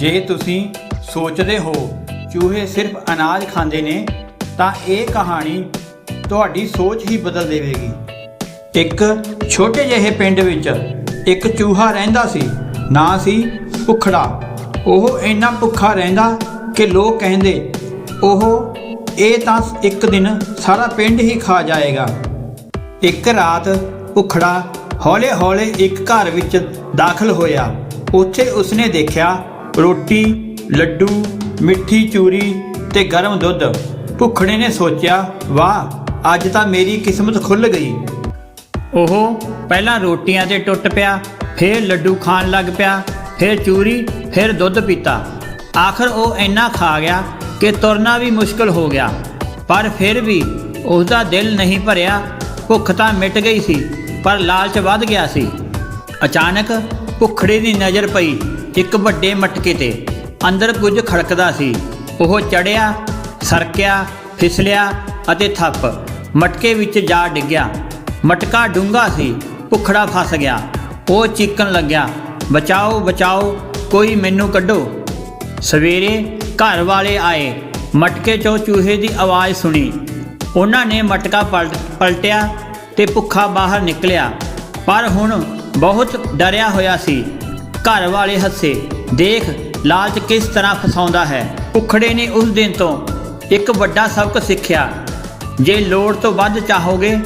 ਜੇ ਤੁਸੀਂ ਸੋਚਦੇ ਹੋ ਚੂਹੇ ਸਿਰਫ ਅਨਾਜ ਖਾਂਦੇ ਨੇ, ਤਾਂ ਇਹ ਕਹਾਣੀ ਤੁਹਾਡੀ ਸੋਚ ਹੀ ਬਦਲ ਦੇਵੇਗੀ। ਇੱਕ ਛੋਟੇ ਜਿਹੇ ਪਿੰਡ ਵਿੱਚ ਇੱਕ ਚੂਹਾ ਰਹਿੰਦਾ ਸੀ, ਨਾਂ ਸੀ ਭੁੱਖੜਾ। ਉਹ ਇੰਨਾ ਭੁੱਖਾ ਰਹਿੰਦਾ ਕਿ ਲੋਕ ਕਹਿੰਦੇ ਉਹ ਇਹ ਤਾਂ ਇੱਕ ਦਿਨ ਸਾਰਾ ਪਿੰਡ ਹੀ ਖਾ ਜਾਏਗਾ। ਇੱਕ ਰਾਤ ਭੁੱਖੜਾ ਹੌਲੇ-ਹੌਲੇ ਇੱਕ ਘਰ ਵਿੱਚ ਦਾਖਲ ਹੋਇਆ। ਉੱਥੇ ਉਸਨੇ ਦੇਖਿਆ ਰੋਟੀ, ਲੱਡੂ, ਮਿੱਠੀ ਚੂਰੀ ਤੇ ਗਰਮ ਦੁੱਧ। ਭੁੱਖੜੇ ਨੇ ਸੋਚਿਆ, ਵਾਹ, ਅੱਜ ਤਾਂ ਮੇਰੀ ਕਿਸਮਤ ਖੁੱਲ ਗਈ। ਉਹ ਪਹਿਲਾਂ ਰੋਟੀਆਂ ਤੇ ਟੁੱਟ ਪਿਆ, ਫਿਰ ਲੱਡੂ ਖਾਣ ਲੱਗ ਪਿਆ, ਫਿਰ ਚੂਰੀ, ਫਿਰ ਦੁੱਧ ਪੀਤਾ। ਆਖਰ ਉਹ ਇੰਨਾ ਖਾ ਗਿਆ ਕਿ ਤੁਰਨਾ ਵੀ ਮੁਸ਼ਕਲ ਹੋ ਗਿਆ। ਪਰ ਫਿਰ ਵੀ ਉਸ ਦਾ ਦਿਲ ਨਹੀਂ ਭਰਿਆ, ਭੁੱਖ ਤਾਂ ਮਿਟ ਗਈ ਸੀ, ਪਰ ਲਾਲਚ ਵੱਧ ਗਿਆ ਸੀ। ਅਚਾਨਕ ਭੁੱਖੜੇ ਦੀ ਨਜ਼ਰ ਪਈ। ਇੱਕ ਵੱਡੇ ਮਟਕੇ ਤੇ। ਅੰਦਰ ਕੁਝ ਖੜਕਦਾ ਸੀ। ਉਹ ਚੜਿਆ, ਸਰਕਿਆ, ਫਿਸਲਿਆ ਅਤੇ ਥੱਪ। ਮਟਕੇ ਵਿੱਚ ਜਾ ਡਿੱਗਿਆ। ਮਟਕਾ ਡੂੰਘਾ ਸੀ, ਭੁੱਖੜਾ ਫਸ ਗਿਆ। ਉਹ ਚੀਕਣ ਲੱਗਿਆ, ਬਚਾਓ ਬਚਾਓ, ਕੋਈ ਮੈਨੂੰ ਕੱਢੋ। ਸਵੇਰੇ ਘਰ ਵਾਲੇ ਆਏ। ਮਟਕੇ ਚੋਂ ਚੂਹੇ ਦੀ ਆਵਾਜ਼ ਸੁਣੀ। ਉਹਨਾਂ ਨੇ ਮਟਕਾ ਪਲਟ, ਪਲਟਿਆ ਤੇ ਭੁੱਖਾ ਬਾਹਰ ਨਿਕਲਿਆ। ਪਰ ਹੁਣ ਬਹੁਤ ਡਰਿਆ ਹੋਇਆ ਸੀ। ਘਰ ਵਾਲੇ ਹੱਸੇ। ਦੇਖ, ਲਾਲਚ ਕਿਸ ਤਰ੍ਹਾਂ ਫਸਾਉਂਦਾ ਹੈ। ਭੁੱਖੜੇ ਨੇ ਉਸ ਦਿਨ ਤੋਂ ਇੱਕ ਵੱਡਾ ਸਬਕ ਸਿੱਖਿਆ। ਜੇ ਲੋੜ ਤੋਂ ਵੱਧ ਚਾਹੋਗੇ,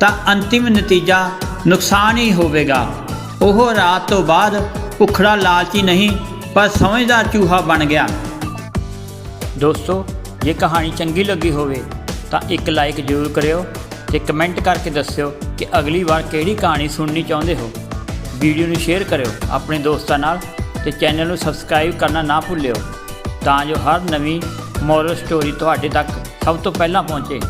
ਤਾਂ ਅੰਤਿਮ ਨਤੀਜਾ ਨੁਕਸਾਨ ਹੀ ਹੋਵੇਗਾ। ਉਹ ਰਾਤ ਤੋਂ ਬਾਅਦ ਭੁੱਖੜਾ ਲਾਲਚੀ ਨਹੀਂ, ਪਰ ਸਮਝਦਾਰ ਚੂਹਾ ਬਣ ਗਿਆ। ਦੋਸਤੋ, ਜੇ ਕਹਾਣੀ ਚੰਗੀ ਲੱਗੀ ਹੋਵੇ, ਤਾਂ ਇੱਕ ਲਾਈਕ ਜ਼ਰੂਰ ਕਰਿਓ ਤੇ ਕਮੈਂਟ ਕਰਕੇ ਦੱਸਿਓ ਕਿ ਅਗਲੀ ਵਾਰ ਕਿਹੜੀ ਕਹਾਣੀ ਸੁਣਨੀ ਚਾਹੁੰਦੇ ਹੋ। ਵੀਡੀਓ ਨੂੰ ਸ਼ੇਅਰ ਕਰਿਓ ਆਪਣੇ ਦੋਸਤਾਂ ਨਾਲ ਤੇ ਚੈਨਲ ਨੂੰ ਸਬਸਕ੍ਰਾਈਬ ਕਰਨਾ ਨਾ ਭੁੱਲਿਓ ਤਾਂ ਜੋ ਹਰ ਨਵੀਂ ਮੋਰਲ ਸਟੋਰੀ ਤੁਹਾਡੇ ਤੱਕ ਸਭ ਤੋਂ ਪਹਿਲਾਂ ਪਹੁੰਚੇ।